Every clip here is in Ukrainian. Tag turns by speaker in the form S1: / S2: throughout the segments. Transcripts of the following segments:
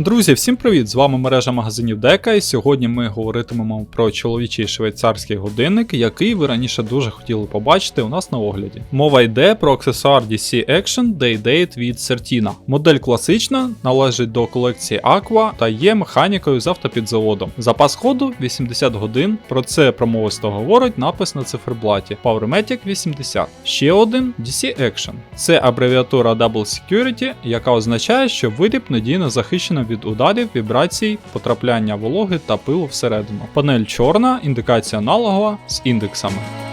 S1: Друзі, всім привіт! З вами мережа магазинів Дека, і сьогодні ми говоритимемо про чоловічий швейцарський годинник, який ви раніше дуже хотіли побачити у нас на огляді. Мова йде про аксесуар DC Action Day-Date від Certina. Модель класична, належить до колекції Aqua та є механікою з автопідзаводом. Запас ходу 80 годин. Про це промовисто говорить напис на циферблаті PowerMatic 80. Ще один DC Action. Це абревіатура Double Security, яка означає, що виріб надійно захищено від ударів, вібрацій, потрапляння вологи та пилу всередину. Панель чорна, індикація аналогова з індексами.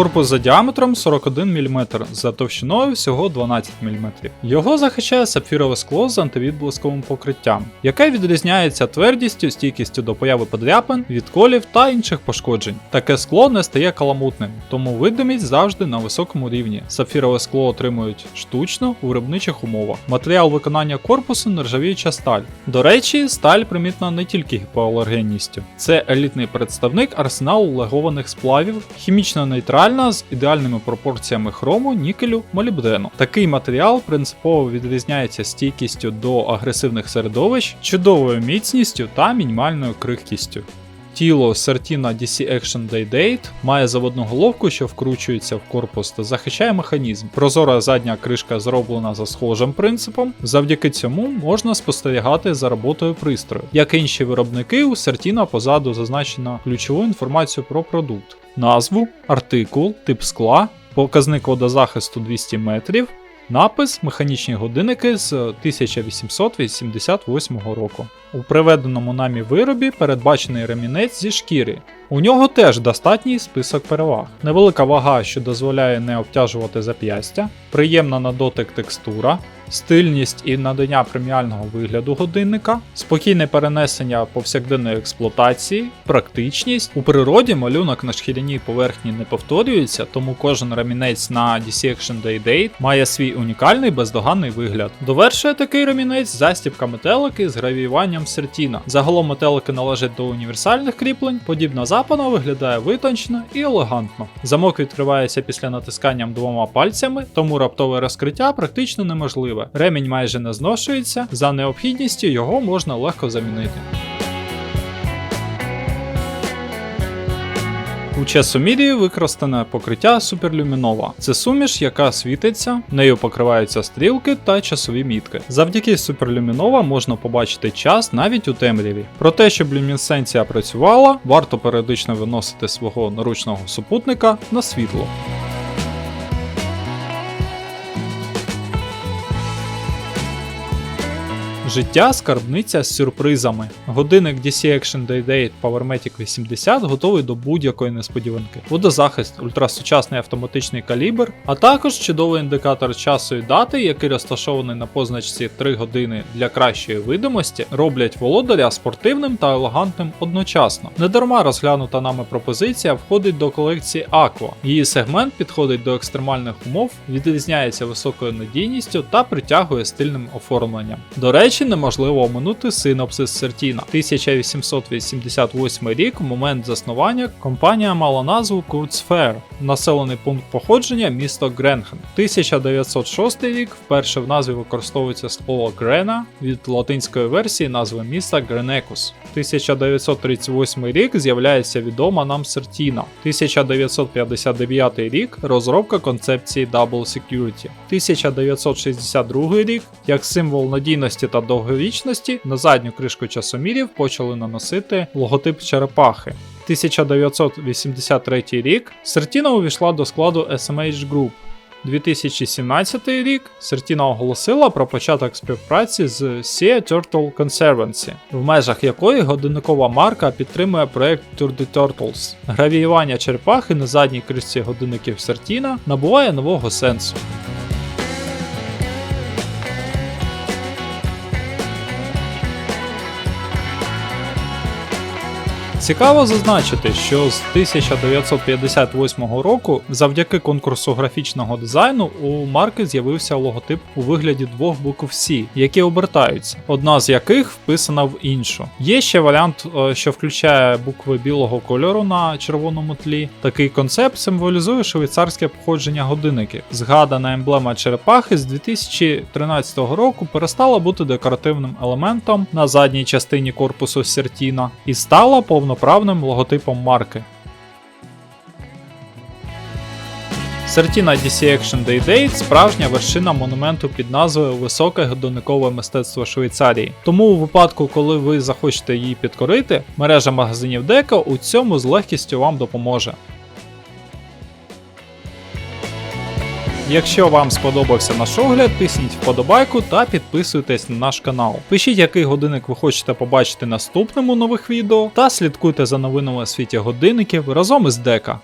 S1: Корпус за діаметром 41 мм, за товщиною всього 12 мм. Його захищає сапфірове скло з антивідблисковим покриттям, яке відрізняється твердістю, стійкістю до появи подряпин, відколів та інших пошкоджень. Таке скло не стає каламутним, тому видимість завжди на високому рівні. Сапфірове скло отримують штучно у виробничих умовах. Матеріал виконання корпусу нержавіюча сталь. До речі, сталь примітна не тільки гіпоалергенністю. Це елітний представник арсеналу легованих сплавів, хімічно нейтральна з ідеальними пропорціями хрому, нікелю, молібдену. Такий матеріал принципово відрізняється стійкістю до агресивних середовищ, чудовою міцністю та мінімальною крихкістю. Тіло Certina DC Action Day Date має заводну головку, що вкручується в корпус та захищає механізм. Прозора задня кришка зроблена за схожим принципом. Завдяки цьому можна спостерігати за роботою пристрою. Як і інші виробники, у Certina позаду зазначено ключову інформацію про продукт. Назву, артикул, тип скла, показник водозахисту 200 метрів, Напис механічні годинники з 1888 року. У приведеному нами виробі передбачений ремінець зі шкіри. У нього теж достатній список переваг. Невелика вага, що дозволяє не обтяжувати зап'ястя, приємна на дотик текстура, стильність і надання преміального вигляду годинника, спокійне перенесення повсякденної експлуатації, практичність. У природі малюнок на шкіряній поверхні не повторюється, тому кожен ремінець на DC Action Day Date має свій унікальний бездоганний вигляд. Довершує такий ремінець застібка метелики з гравіюванням сертіна. Загалом метелики належать до універсальних кріплень, подібна запана виглядає витончено і елегантно. Замок відкривається після натискання двома пальцями, тому раптове розкриття практично неможливе. Ремінь майже не зношується, за необхідністю його можна легко замінити. У часомірі використане покриття суперлюмінова. Це суміш, яка світиться, нею покриваються стрілки та часові мітки. Завдяки суперлюмінова можна побачити час навіть у темряві. Про те, щоб люмінесценція працювала, варто періодично виносити свого наручного супутника на світло. Життя скарбниця з сюрпризами. Годинник DC Action Day Date PowerMatic 80 готовий до будь-якої несподіванки. Водозахист, ультрасучасний автоматичний калібр, а також чудовий індикатор часу і дати, який розташований на позначці 3 години для кращої видимості, роблять володаря спортивним та елегантним одночасно. Недарма розглянута нами пропозиція входить до колекції Aqua. Її сегмент підходить до екстремальних умов, відрізняється високою надійністю та притягує стильним оформленням. До речі, неможливо оминути синопсис Сертіна. 1888 рік, момент заснування, компанія мала назву Kurzfair, населений пункт походження місто Гренхен. 1906 рік вперше в назві використовується слово Грена від латинської версії назви міста Гренекус. 1938 рік з'являється відома нам Сертіна. 1959 рік розробка концепції Double Security. 1962 рік як символ надійності та довговічності на задню кришку часомірів почали наносити логотип черепахи. 1983 рік Сертіна увійшла до складу SMH Group. 2017 рік Сертіна оголосила про початок співпраці з Sea Turtle Conservancy, в межах якої годинникова марка підтримує проект Tour de Turtles. Гравіювання черепахи на задній кришці годинників Сертіна набуває нового сенсу. Цікаво зазначити, що з 1958 року завдяки конкурсу графічного дизайну у марки з'явився логотип у вигляді двох букв C, які обертаються, одна з яких вписана в іншу. Є ще варіант, е, що включає букви білого кольору на червоному тлі. Такий концепт символізує швейцарське походження годинників. Згадана емблема черепахи з 2013 року перестала бути декоративним елементом на задній частині корпусу Сертіна і стала повноправним логотипом марки. Сертіна DC Action Day Date – справжня вершина монументу під назвою Високе годинникове мистецтво Швейцарії. Тому у випадку, коли ви захочете її підкорити, мережа магазинів Деко у цьому з легкістю вам допоможе. Якщо вам сподобався наш огляд, тисніть вподобайку та підписуйтесь на наш канал. Пишіть, який годинник ви хочете побачити наступному нових відео, та слідкуйте за новинами у світі годинників разом із Дека.